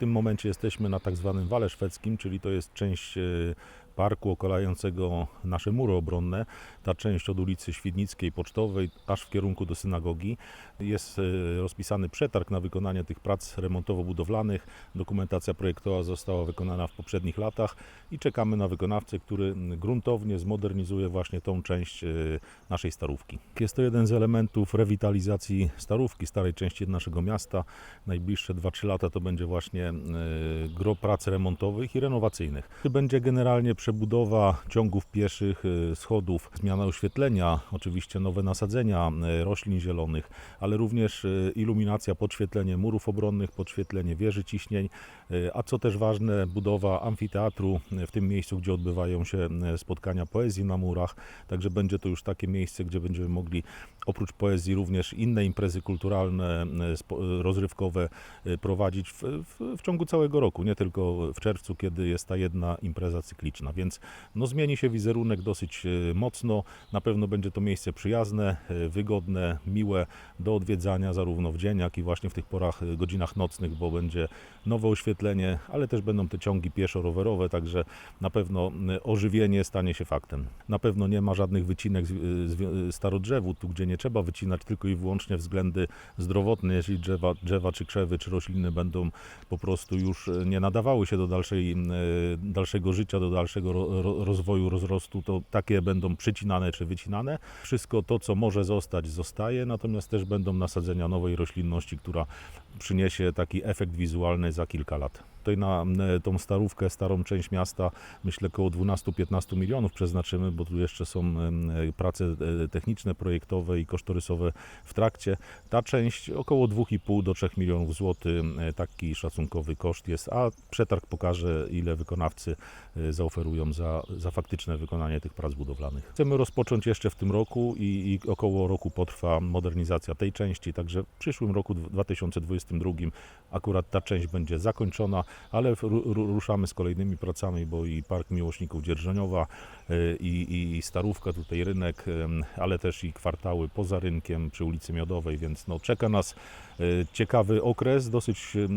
tym momencie jesteśmy na tak zwanym wale szwedzkim, czyli to jest część e, parku okalającego nasze mury obronne. Ta część od ulicy Świdnickiej Pocztowej aż w kierunku do synagogi. Jest e, rozpisany przetarg na wykonanie tych prac remontowo-budowlanych. Dokumentacja projektowa została wykonana w poprzednich latach i czekamy na wykonawcę, który gruntownie zmodernizuje właśnie tą część e, naszej starówki. Jest to jeden z elementów rewitalizacji starówki, starej części naszego miasta. Najbliższe 2-3 lata to będzie właśnie e, gro prac remontowych i renowacyjnych. Będzie generalnie przebudowa ciągów pieszych, e, schodów, zmiana oświetlenia, oczywiście nowe nasadzenia e, roślin zielonych, ale również e, iluminacja, podświetlenie murów obronnych, podświetlenie wieży ciśnień, a co też ważne, budowa amfiteatru w tym miejscu, gdzie odbywają się spotkania poezji na murach. Także będzie to już takie miejsce, gdzie będziemy mogli oprócz poezji również inne imprezy kulturalne, rozrywkowe prowadzić w, w, w ciągu całego roku, nie tylko w czerwcu, kiedy jest ta jedna impreza cykliczna. Więc no, zmieni się wizerunek dosyć e, mocno. Na pewno będzie to miejsce przyjazne, e, wygodne, miłe do odwiedzania zarówno w dzień, jak i właśnie w tych porach, e, godzinach nocnych, bo będzie nowe oświetlenie, ale też będą te ciągi pieszo-rowerowe, także na pewno ożywienie stanie się faktem. Na pewno nie ma żadnych wycinek starodrzewu, tu gdzie nie trzeba wycinać tylko i wyłącznie względy zdrowotne, jeżeli drzewa, drzewa czy krzewy, czy rośliny będą po prostu już nie nadawały się do dalszej, dalszego życia, do dalszego ro, rozwoju, rozrostu, to takie będą przycinane czy wycinane. Wszystko to, co może zostać, zostaje, natomiast też będą nasadzenia nowej roślinności, która przyniesie taki efekt wizualny za kilka lat. Tutaj na e, tą starówkę, starą część miasta myślę około 12-15 milionów przeznaczymy, bo tu jeszcze są e, prace e, techniczne, projektowe i kosztorysowe w trakcie. Ta część około 2,5 do 3 milionów złotych, taki szacunkowy koszt jest, a przetarg pokaże ile wykonawcy zaoferują za, za faktyczne wykonanie tych prac budowlanych. Chcemy rozpocząć jeszcze w tym roku i, i około roku potrwa modernizacja tej części, także w przyszłym roku dw- 2022 akurat ta część będzie zakończona, ale ruszamy z kolejnymi pracami, bo i Park Miłośników Dzierżoniowa e, i, i Starówka, tutaj rynek, ale też i kwartały poza rynkiem przy ulicy Miodowej, więc no, czeka nas e, ciekawy okres, dosyć e,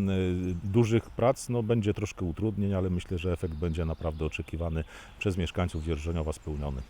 dużych prac, no, będzie troszkę utrudnień, ale myślę, że efekt będzie naprawdę oczekiwany przez mieszkańców Dzierżoniowa spełniony.